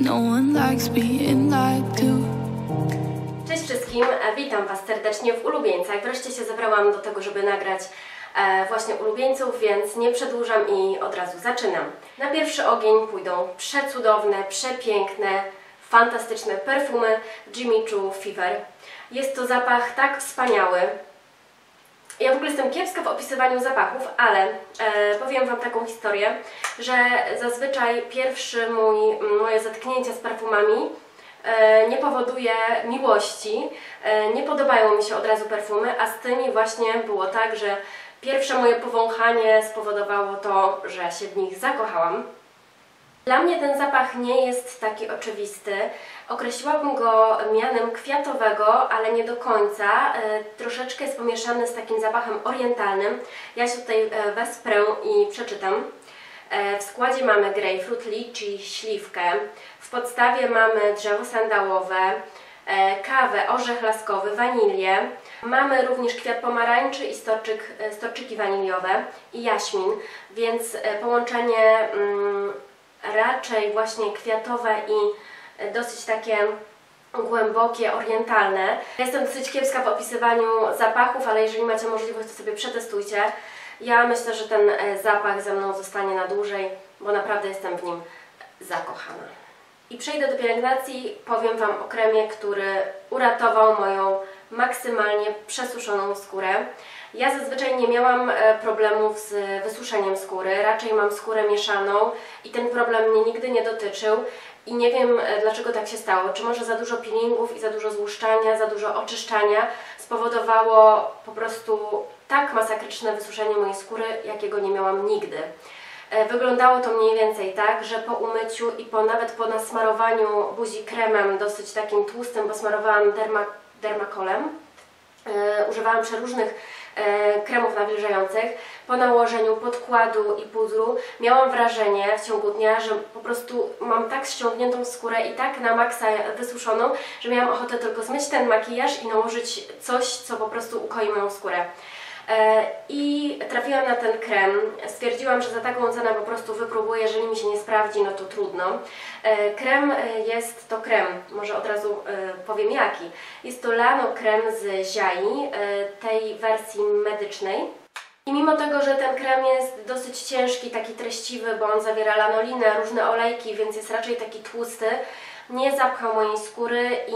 No one likes being. Cześć wszystkim, e, witam Was serdecznie w Ulubieńcach. Wreszcie się zebrałam do tego, żeby nagrać e, właśnie ulubieńców, więc nie przedłużam i od razu zaczynam. Na pierwszy ogień pójdą przecudowne, przepiękne, fantastyczne perfumy Jimmy Choo Fever. Jest to zapach tak wspaniały. Ja w ogóle jestem kiepska w opisywaniu zapachów, ale e, powiem Wam taką historię, że zazwyczaj pierwszy mój, moje zetknięcie z perfumami e, nie powoduje miłości, e, nie podobają mi się od razu perfumy, a z tymi właśnie było tak, że pierwsze moje powąchanie spowodowało to, że się w nich zakochałam. Dla mnie ten zapach nie jest taki oczywisty. Określiłabym go mianem kwiatowego, ale nie do końca. E, troszeczkę jest pomieszany z takim zapachem orientalnym. Ja się tutaj e, wesprę i przeczytam. E, w składzie mamy grapefruit, liczy, śliwkę. W podstawie mamy drzewo sandałowe, kawę, orzech laskowy, wanilię. Mamy również kwiat pomarańczy i storczyk, storczyki waniliowe i jaśmin, więc połączenie mm, raczej właśnie kwiatowe i dosyć takie głębokie, orientalne. Jestem dosyć kiepska w opisywaniu zapachów, ale jeżeli macie możliwość, to sobie przetestujcie. Ja myślę, że ten e, zapach ze mną zostanie na dłużej, bo naprawdę jestem w nim zakochana. I przejdę do pielęgnacji, powiem Wam o kremie, który uratował moją maksymalnie przesuszoną skórę. Ja zazwyczaj nie miałam e, problemów z wysuszeniem skóry, raczej mam skórę mieszaną i ten problem mnie nigdy nie dotyczył i nie wiem e, dlaczego tak się stało. Czy może za dużo peelingów i za dużo złuszczania, za dużo oczyszczania spowodowało po prostu tak masakryczne wysuszenie mojej skóry, jakiego nie miałam nigdy. E, Wyglądało to mniej więcej tak, że po umyciu i po nawet po nasmarowaniu buzi kremem dosyć takim tłustym, bo smarowałam derma, dermakolem, e, używałam przeróżnych e, kremów nawilżających. Po nałożeniu podkładu i pudru miałam wrażenie w ciągu dnia, że po prostu mam tak ściągniętą skórę i tak na maksa wysuszoną, że miałam ochotę tylko zmyć ten makijaż i nałożyć coś, co po prostu ukoi moją skórę. E, I trafiłam na ten krem. Stwierdziłam, że za taką cenę po prostu wypróbuję. Jeżeli mi się nie sprawdzi, no to trudno. E, Krem e, jest to krem, może od razu powiem jaki. Jest to Lano krem z Ziai, tej wersji medycznej. I mimo tego, że ten krem jest dosyć ciężki, taki treściwy, bo on zawiera lanolinę, różne olejki, więc jest raczej taki tłusty, nie zapchał mojej skóry i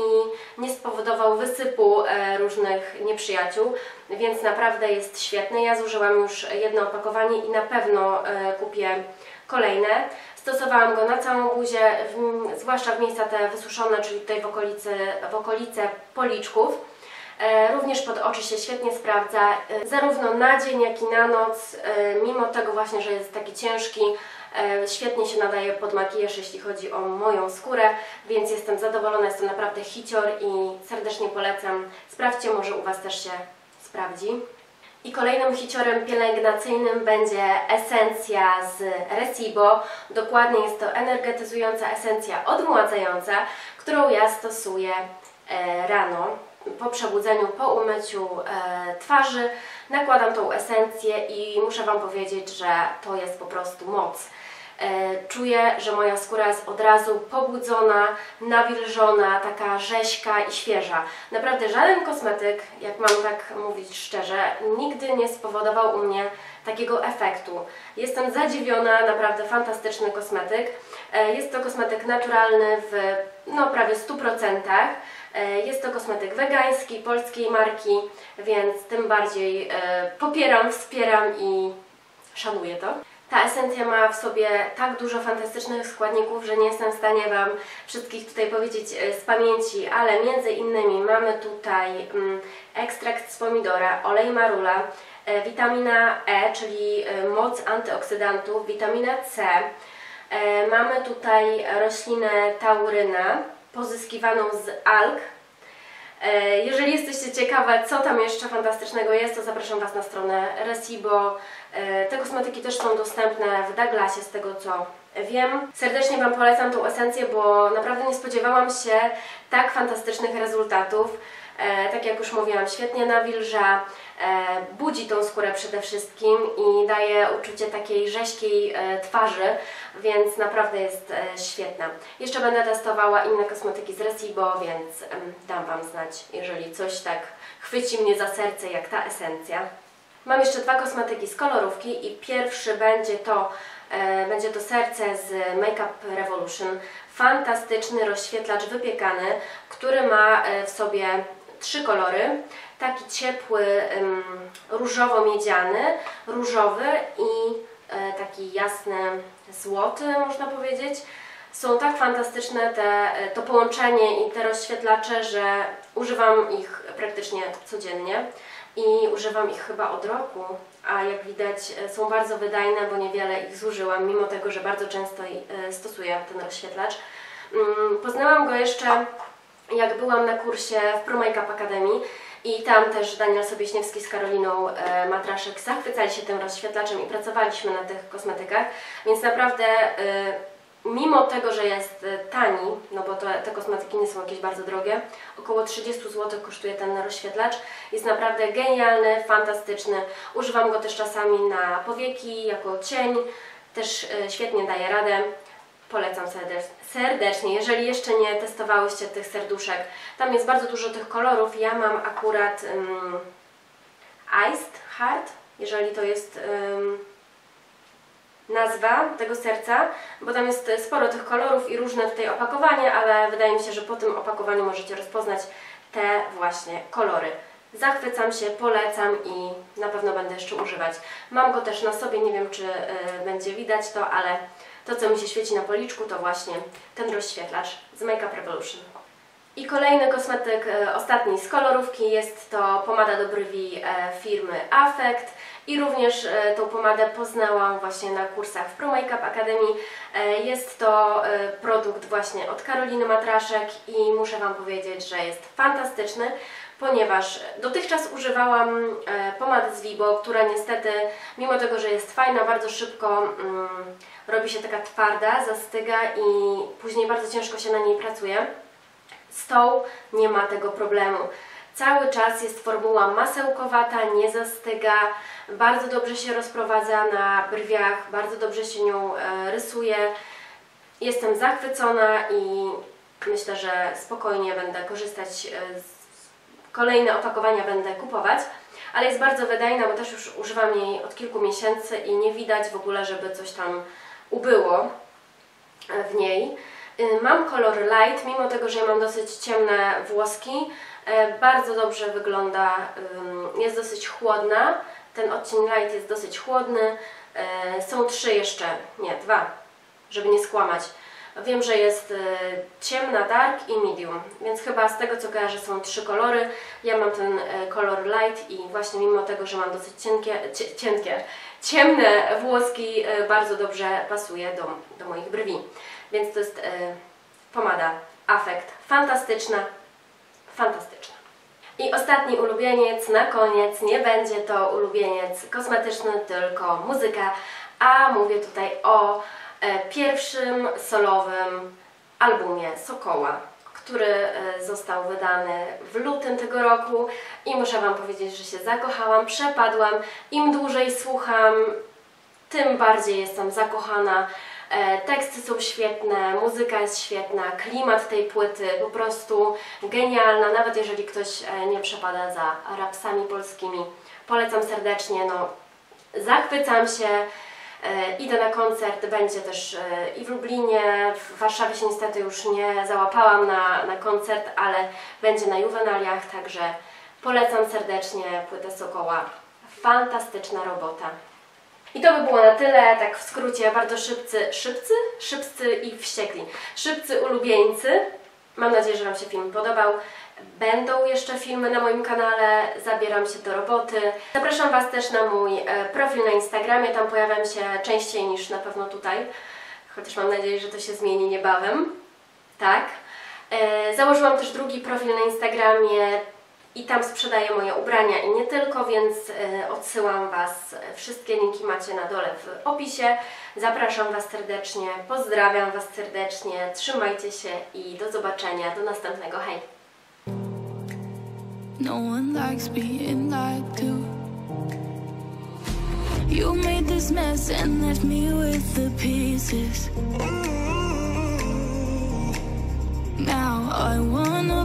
nie spowodował wysypu e, różnych nieprzyjaciół, więc naprawdę jest świetny. Ja zużyłam już jedno opakowanie i na pewno e, kupię kolejne. Stosowałam go na całą buzię, zwłaszcza w miejsca te wysuszone, czyli tutaj w okolicy, w okolice policzków. E, Również pod oczy się świetnie sprawdza, zarówno na dzień, jak i na noc, mimo tego właśnie, że jest taki ciężki, świetnie się nadaje pod makijaż, jeśli chodzi o moją skórę, więc jestem zadowolona, jest to naprawdę hicior i serdecznie polecam. Sprawdźcie, może u Was też się sprawdzi. I kolejnym hiciorem pielęgnacyjnym będzie esencja z Recibo. Dokładnie jest to energetyzująca esencja odmładzająca, którą ja stosuję e, rano po przebudzeniu, po umyciu e, twarzy. Nakładam tą esencję i muszę Wam powiedzieć, że to jest po prostu moc. E, Czuję, że moja skóra jest od razu pobudzona, nawilżona, taka rześka i świeża. Naprawdę żaden kosmetyk, jak mam tak mówić szczerze, nigdy nie spowodował u mnie takiego efektu. Jestem zadziwiona, naprawdę fantastyczny kosmetyk. E, Jest to kosmetyk naturalny w no, prawie 100%. E, Jest to kosmetyk wegański, polskiej marki, więc tym bardziej popieram, wspieram i szanuję to. Ta esencja ma w sobie tak dużo fantastycznych składników, że nie jestem w stanie Wam wszystkich tutaj powiedzieć e, z pamięci, ale między innymi mamy tutaj mm, ekstrakt z pomidora, olej marula, e, witamina E, czyli e, moc antyoksydantów, witaminę C, mamy tutaj roślinę tauryna pozyskiwaną z alg, Jeżeli jesteście ciekawe, co tam jeszcze fantastycznego jest, to zapraszam Was na stronę Recibo. E, Te kosmetyki też są dostępne w Douglasie, z tego co Wiem, serdecznie Wam polecam tą esencję, bo naprawdę nie spodziewałam się tak fantastycznych rezultatów. E, tak jak już mówiłam, świetnie nawilża, e, budzi tą skórę przede wszystkim i daje uczucie takiej rzeźkiej e, twarzy, więc naprawdę jest świetna. Jeszcze będę testowała inne kosmetyki z Resibo, więc dam Wam znać, jeżeli coś tak chwyci mnie za serce jak ta esencja. Mam jeszcze dwa kosmetyki z kolorówki i pierwszy będzie to, będzie to serce z Makeup Revolution. Fantastyczny rozświetlacz wypiekany, który ma w sobie trzy kolory. Taki ciepły, różowo-miedziany, różowy i e, taki jasny, złoty można powiedzieć. Są tak fantastyczne te, to połączenie i te rozświetlacze, że używam ich praktycznie codziennie i używam ich chyba od roku, a jak widać e, są bardzo wydajne, bo niewiele ich zużyłam, mimo tego, że bardzo często e, stosuję ten rozświetlacz. Mm, Poznałam go jeszcze jak byłam na kursie w Pro Makeup Academy i tam też Daniel Sobieśniewski z Karoliną e, Matraszek zachwycali się tym rozświetlaczem i pracowaliśmy na tych kosmetykach, więc naprawdę e, mimo tego, że jest e, tani, no bo to, te kosmetyki nie są jakieś bardzo drogie, około 30 zł kosztuje ten rozświetlacz, jest naprawdę genialny, fantastyczny, używam go też czasami na powieki, jako cień, też e, świetnie daje radę. Polecam serdecz- serdecznie. Jeżeli jeszcze nie testowałyście tych serduszek, tam jest bardzo dużo tych kolorów. Ja mam akurat um, Iced Heart, jeżeli to jest um, nazwa tego serca, bo tam jest sporo tych kolorów i różne tutaj opakowanie, ale wydaje mi się, że po tym opakowaniu możecie rozpoznać te właśnie kolory. Zachwycam się, polecam i na pewno będę jeszcze używać. Mam go też na sobie, nie wiem czy y, będzie widać to, ale to co mi się świeci na policzku to właśnie ten rozświetlacz z Makeup Revolution. I kolejny kosmetyk, e, ostatni z kolorówki, jest to pomada do brwi e, firmy Affect i również e, tą pomadę poznałam właśnie na kursach w Pro Makeup Academy. Jest to produkt właśnie od Karoliny Matraszek i muszę Wam powiedzieć, że jest fantastyczny, ponieważ dotychczas używałam pomady z Vibo, która niestety, mimo tego, że jest fajna, bardzo szybko mm, robi się taka twarda, zastyga i później bardzo ciężko się na niej pracuje. Z tą nie ma tego problemu. Cały czas jest formuła masełkowata, nie zastyga, bardzo dobrze się rozprowadza na brwiach, bardzo dobrze się nią e, rysuje. Jestem zachwycona i myślę, że spokojnie będę korzystać e, z kolejne opakowania będę kupować, ale jest bardzo wydajna, bo też już używam jej od kilku miesięcy i nie widać w ogóle, żeby coś tam ubyło e, w niej. Y, Mam kolor light, mimo tego, że ja mam dosyć ciemne włoski, e, bardzo dobrze wygląda, jest dosyć chłodna, ten odcień light jest dosyć chłodny, E, są trzy jeszcze, nie, dwa, żeby nie skłamać. Wiem, że jest e, ciemna, dark i medium, więc chyba z tego co kojarzę są trzy kolory. Ja mam ten kolor light i właśnie mimo tego, że mam dosyć cienkie, cie, cienkie ciemne włoski, e, bardzo dobrze pasuje do, do moich brwi. Więc to jest e, pomada Affect. Fantastyczna, fantastyczna. I ostatni ulubieniec na koniec, nie będzie to ulubieniec kosmetyczny, tylko muzyka, a mówię tutaj o e, pierwszym solowym albumie Sokoła, który e, został wydany w lutym tego roku i muszę Wam powiedzieć, że się zakochałam, przepadłam. Im dłużej słucham, tym bardziej jestem zakochana. E, Teksty są świetne, muzyka jest świetna, klimat tej płyty po prostu genialna, nawet jeżeli ktoś e, nie przepada za rapsami polskimi. Polecam serdecznie, no zachwycam się, idę na koncert, będzie też e, i w Lublinie, w Warszawie się niestety już nie załapałam na, na koncert, ale będzie na Juwenaliach, także polecam serdecznie płytę Sokoła. Fantastyczna robota. I to by było na tyle, tak w skrócie, bardzo szybcy, szybcy? Szybcy i wściekli. Szybcy ulubieńcy. Mam nadzieję, że Wam się film podobał. Będą jeszcze filmy na moim kanale, zabieram się do roboty. Zapraszam Was też na mój e, profil na Instagramie, tam pojawiam się częściej niż na pewno tutaj. Chociaż mam nadzieję, że to się zmieni niebawem. Tak. E, założyłam też drugi profil na Instagramie, i tam sprzedaję moje ubrania i nie tylko, więc e, odsyłam Was. Wszystkie linki macie na dole w opisie. Zapraszam Was serdecznie, pozdrawiam Was serdecznie, trzymajcie się i do zobaczenia, do następnego. Hej! No one likes being lied to. You made this mess and left me with the pieces. Now I wanna